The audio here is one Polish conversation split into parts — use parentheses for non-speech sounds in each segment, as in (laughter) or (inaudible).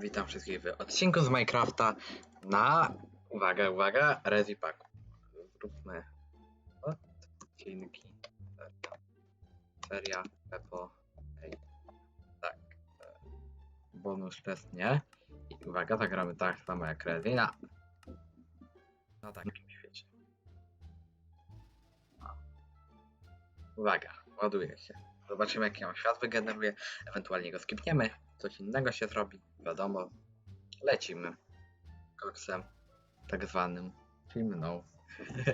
Witam wszystkich w odcinku z Minecrafta na, uwaga, uwaga, Rezi Pack. Zróbmy odcinki. Seria. Pepo. Ej. Tak. e, Bonus test nie. I uwaga, zagramy tak samo jak Rezi na, na takim świecie. Uwaga, ładuje się. Zobaczymy jaki nam świat wygeneruje, ewentualnie go skipniemy, coś innego się zrobi, wiadomo. Lecimy. Koksem, tak zwanym, czyli mną. (laughs)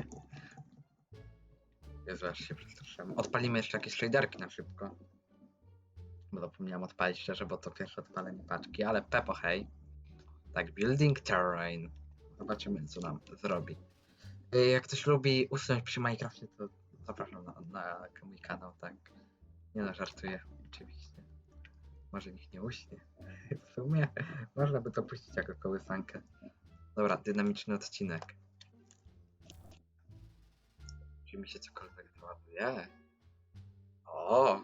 Jezu, aż się przestraszyłem. Odpalimy jeszcze jakieś shaderki na szybko. Bo zapomniałem odpalić szczerze, bo to pierwsze odpalenie paczki, ale Pepo hej. Tak, building terrain. Zobaczymy co nam zrobi. Y, Jak ktoś lubi usunąć przy Minecrafcie, to zapraszam na, na mój kanał, tak. Nie no, żartuję, oczywiście. Może nikt nie uśnie. W sumie można by to puścić jako kołysankę. Dobra, dynamiczny odcinek. Czy mi się cokolwiek załaduje? O!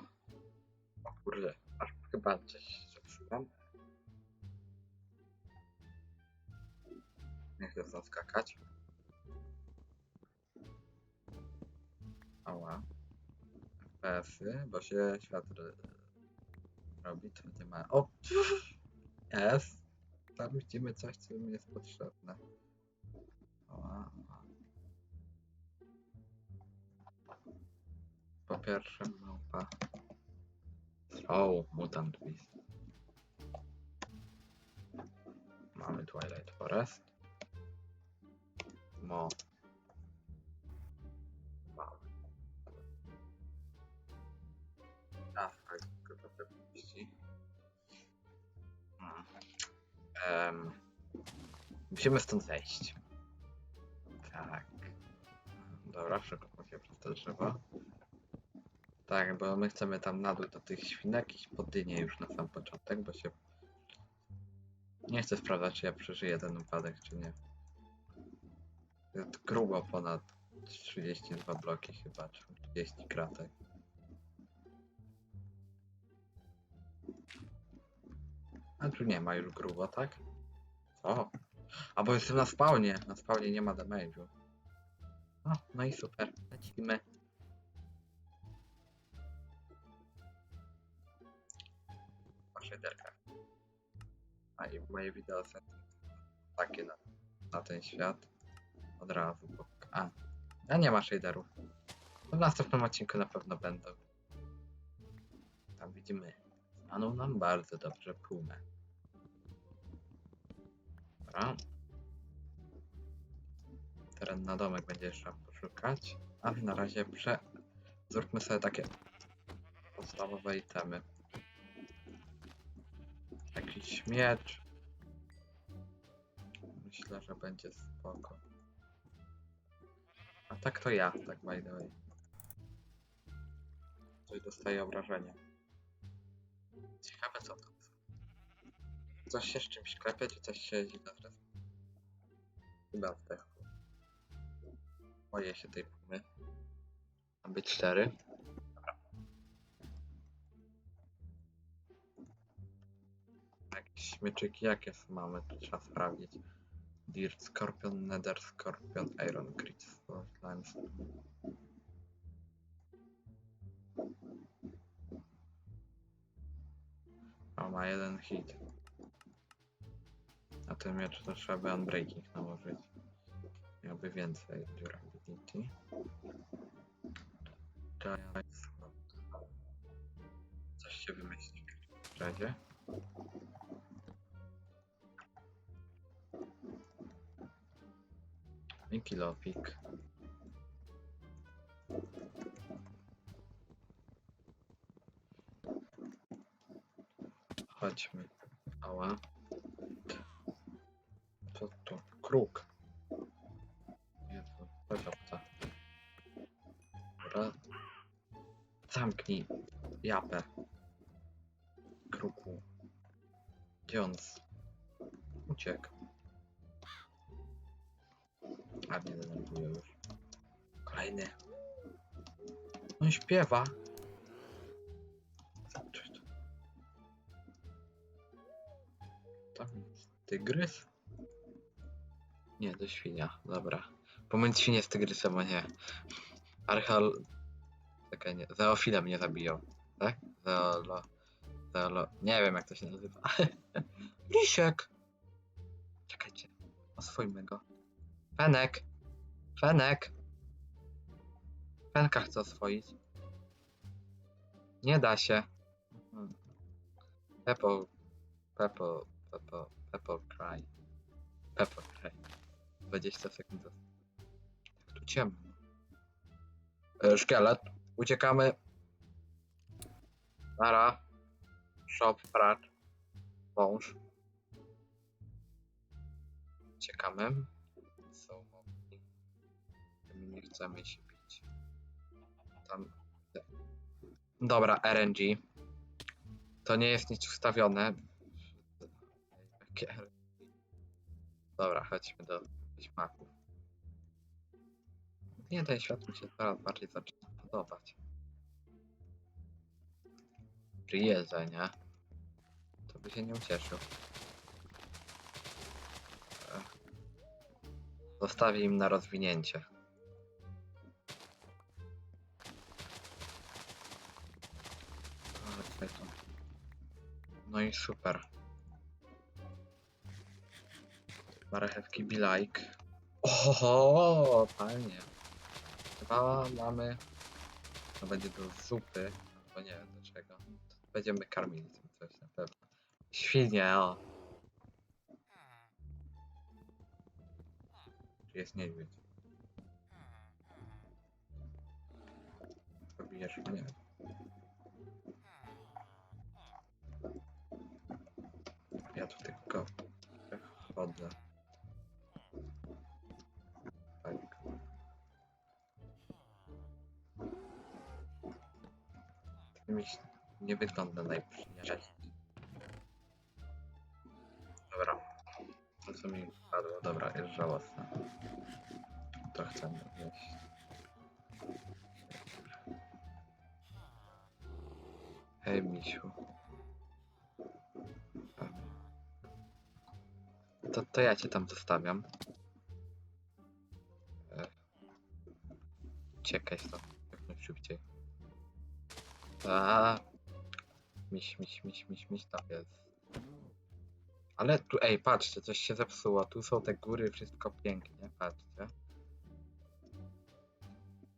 O kurde, aż chyba coś zepsułem. Nie chcę zaskakać. Ała. FPS-y, bo się świat ro- robi, to nie ma. O! Jest! Tam widzimy coś, co mi jest potrzebne. Ała. Po pierwsze, małpa. O, mutant beast. Mamy Twilight Forest. Mo. Em, musimy stąd zejść. Tak. Dobra, przekopam się przez to drzewo. Tak, bo my chcemy tam na dół do tych świnek iść po dynię już na sam początek, bo się... Nie chcę sprawdzać, czy ja przeżyję ten upadek, czy nie. Jest grubo ponad 32 bloki chyba, czy 30 kratek. A tu nie ma już grubo, tak? O! A bo jestem na spawnie. Na spawnie nie ma damage'u. O, no i super. Lecimy. Shaderkach. A i moje wideo są takie na, na ten świat. Od razu. Bo... A, a nie ma shaderów. No W następnym odcinku na pewno będą. Tam widzimy. Stanął nam bardzo dobrze pumę. Dobra. Teren na domek będzie trzeba poszukać. Ale na razie prze... Zróbmy sobie takie podstawowe itemy. Jakiś miecz. Myślę, że będzie spoko. A tak to ja, tak by the way. Coś dostaje obrażenia. Coś się z czymś klepie, czy coś się źle teraz? Chyba zdechło. Boję się tej pumy. Ma być cztery. Dobra. Jakieś jakie mamy, to trzeba sprawdzić. Dirt Scorpion, Nether Scorpion, Iron Sword Lance. O, ma jeden hit. A ten miecz to trzeba by Unbreaking nałożyć. Miałby więcej durability. Giant Sword. Coś się wymyśli w razie. I kilofik. Chodźmy. Ała. To? Kruk. Jezu, chodź obca. Dobra. Zamknij japę. Kruku. Z- Uciekł. A mnie denerwuje już. Kolejny. On śpiewa. To- tam jest? Tygrys? Nie, to świnia. Dobra. Pomiędzy świnię z tygrysem, a nie. Archeol... Czekaj, nie. Zeofile mnie zabiją. Tak? Zeolo... Zeolo... Nie wiem jak to się nazywa. (laughs) Lisiek! Czekajcie. Oswójmy go. Fenek! Fenek! Fenka chcę oswoić. Nie da się. Hmm. Pepo... Pepo... Pepo... Pepo cry. Pepo cry. 20 sekund. Jak tu ciemno. E, szkielet. Uciekamy. Nara. Shop, pracz. Wąż. Uciekamy. Są mobki. My nie chcemy się bić. Tam. Dobra, RNG. To nie jest nic ustawione. Dobra, chodźmy do Wiedźmaków. Nie, ten świat mi się coraz bardziej zaczyna podobać. Przyjeżdża, nie? To by się nie ucieszył. Ech. Zostawię im na rozwinięcie. No i super. Marchewki be like. Oho, fajnie. Chyba mamy. To będzie do zupy, albo nie wiem do czego. Będziemy karmili tym coś na pewno. Świnie, o. Jest niedźwiedź? Pobijesz mnie. Ja tu tylko chodzę. Nie wygląda najprzyjemniej. Dobra. To co mi padło, dobra, jest żałosne. To chcemy jeść. Hej, misiu. To, to ja cię tam zostawiam. Uciekaj stąd, jak najszybciej. A, miś, miś, miś, miś, miś tam jest. Ale tu, ej, patrzcie, coś się zepsuło. Tu są te góry, wszystko pięknie, patrzcie.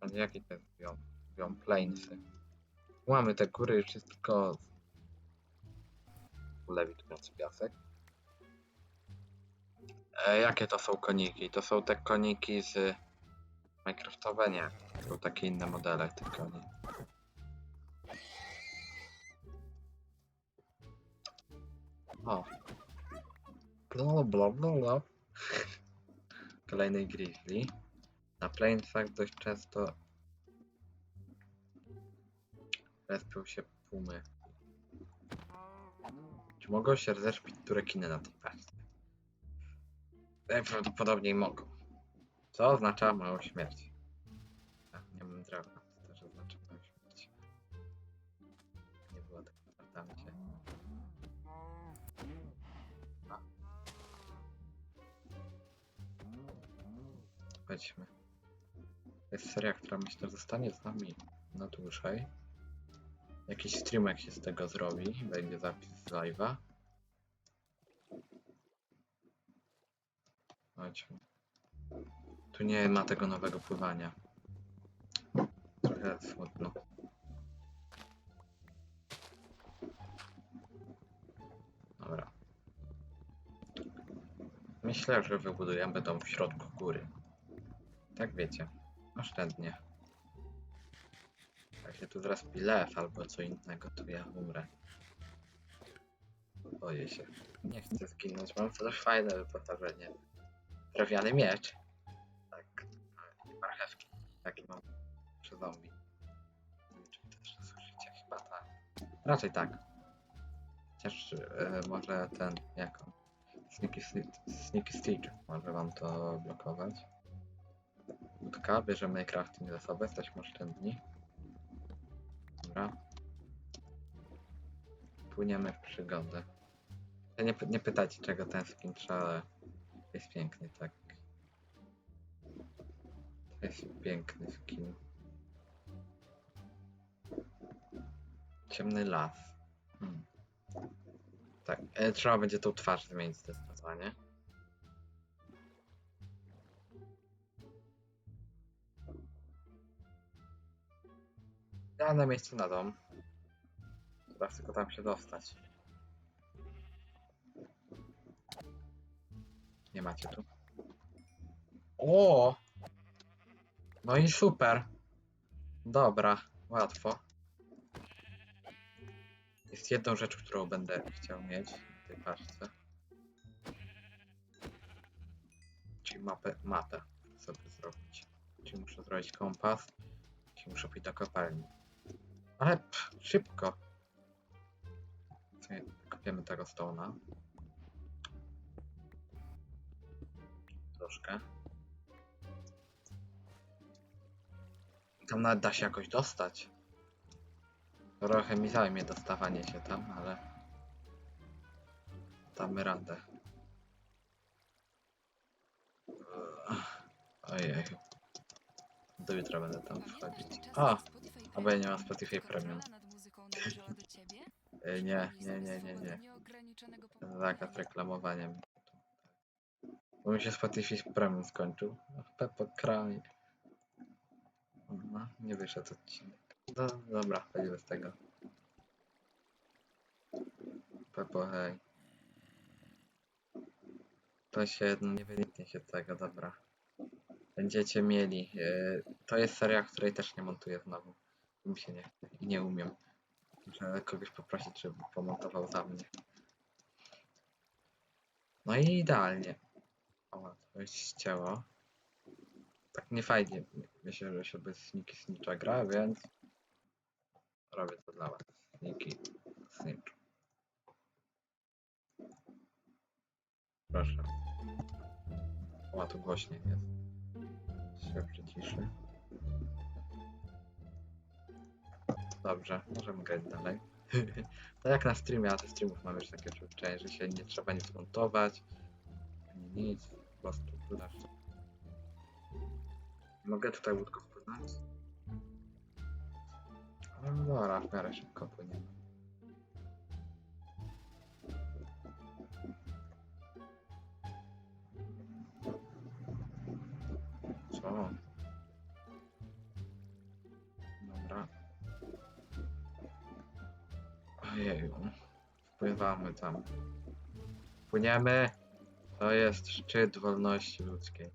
A nie, jaki to jest biom? Biom Plainsy. Mamy te góry, wszystko... Lewitujący piasek. E, jakie to są koniki? To są te koniki z Minecraftowe? Nie. To są takie inne modele tych koni. O. Bla bla. Kolejny grizzly. Na plainsach dość często respią się pumy. Czy mogą się zespić turekiny na tej paczce? Najprawdopodobniej mogą. Co oznacza małą śmierć. To jest seria, która myślę zostanie z nami na dłużej. Jakiś streamek się z tego zrobi, będzie zapis z live'a. Chodźmy. Tu nie ma tego nowego pływania. Trochę smutno. Dobra. Myślę, że wybudujemy dom w środku góry. Tak wiecie. Oszczędnie. Jak się tu zrespi lew albo co innego, to ja umrę. Boję się. Nie chcę zginąć. Mam też fajne wyposażenie. Drewniany miecz. Tak. I marchewki. Takie mam przy zombie. Nie wiem, czy wy też słyszycie. Chyba tak. Raczej tak. Chociaż e, może ten, jak on? Sneaky, Sneaky Stitch może wam to blokować. Łódka, bierzemy crafting zasoby, jesteśmy oszczędni. Dobra. Płyniemy w przygodę. Nie, nie pytajcie czego ten skin trzeba, ale jest piękny, tak. To jest piękny skin. Ciemny las. Hmm. Tak, e, trzeba będzie tą twarz zmienić zdecydowanie. Idealne miejsce na dom. Teraz tylko tam się dostać. Nie macie tu. O! No i super. Dobra, łatwo. Jest jedną rzecz, którą będę chciał mieć w tej paczce. Czyli mapę, mapę sobie zrobić. Czyli muszę zrobić kompas. Czyli muszę pójść do kopalni. Ale pff, szybko. Sobie kopiemy tego stona. Troszkę. Tam nawet da się jakoś dostać. Trochę mi zajmie dostawanie się tam, ale damy radę. Ojej. Do jutra będę tam wchodzić. A, albo ja nie mam Spotify Premium. (laughs) E, Nie, nie, nie, nie, nie. Zakaz reklamowania mi. Bo mi się Spotify Premium skończył. Peppo Kraj. No, nie wyszedł odcinek. No dobra, będzie z tego. Peppo, hej. To się nie wyniknie się tego, dobra. Będziecie mieli. e, to jest seria, której też nie montuję znowu. Mi się nie chce i nie umiem. Muszę kogoś poprosić, żeby pomontował za mnie. No i idealnie. O, to jest ścięło. Tak nie fajnie. Myślę, że się bez sniki snicza gra, więc robię to dla was. Sniki snitch. Proszę. O, tu głośniej jest. Się przyciszy. Dobrze, możemy grać dalej. (laughs) to jak na streamie, a ze streamów mamy już takie przyzwyczajenie, że się nie trzeba nic montować, ani nic, po prostu dodasz. Mogę tutaj łódkę wpłynąć? No dobra, w miarę szybko płyniemy. Co? Wpływamy tam. Płyniemy. To jest szczyt wolności ludzkiej.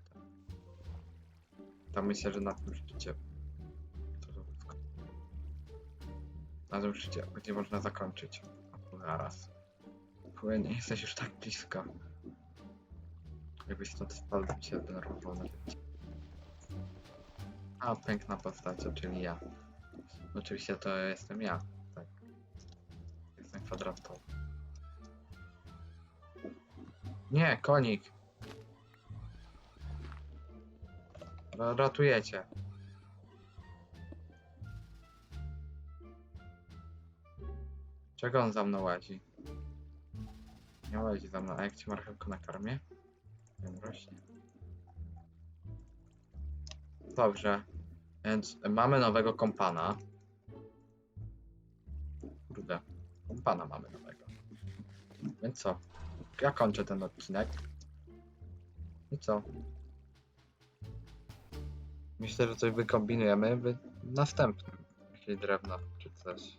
Tam myślę, że na tym szczycie. Na tym szczycie będzie można zakończyć. Zaraz. Płynie, jesteś już tak blisko. Jakbyś stąd spadł, bym się życie. A, piękna postać, czyli ja. Oczywiście to jestem ja, tak. Jestem kwadratowy. Nie, konik. Ra- Ratujecie. Czego on za mną łazi? Nie łazi za mną, a jak ci marchewkę na karmie? Nie rośnie. Dobrze. Więc mamy nowego kompana. Kurde. Kompana mamy nowego. Więc co? Ja kończę ten odcinek. I co? Myślę, że coś wykombinujemy w następnym. Jakieś drewno czy coś.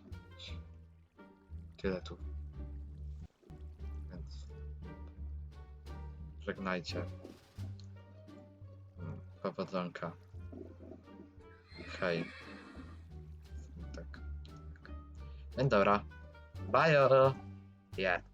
Tyle tu. Więc żegnajcie. Mm, Powodzonka. Hej. Tak. tak. Dobra. Bye. Yeah.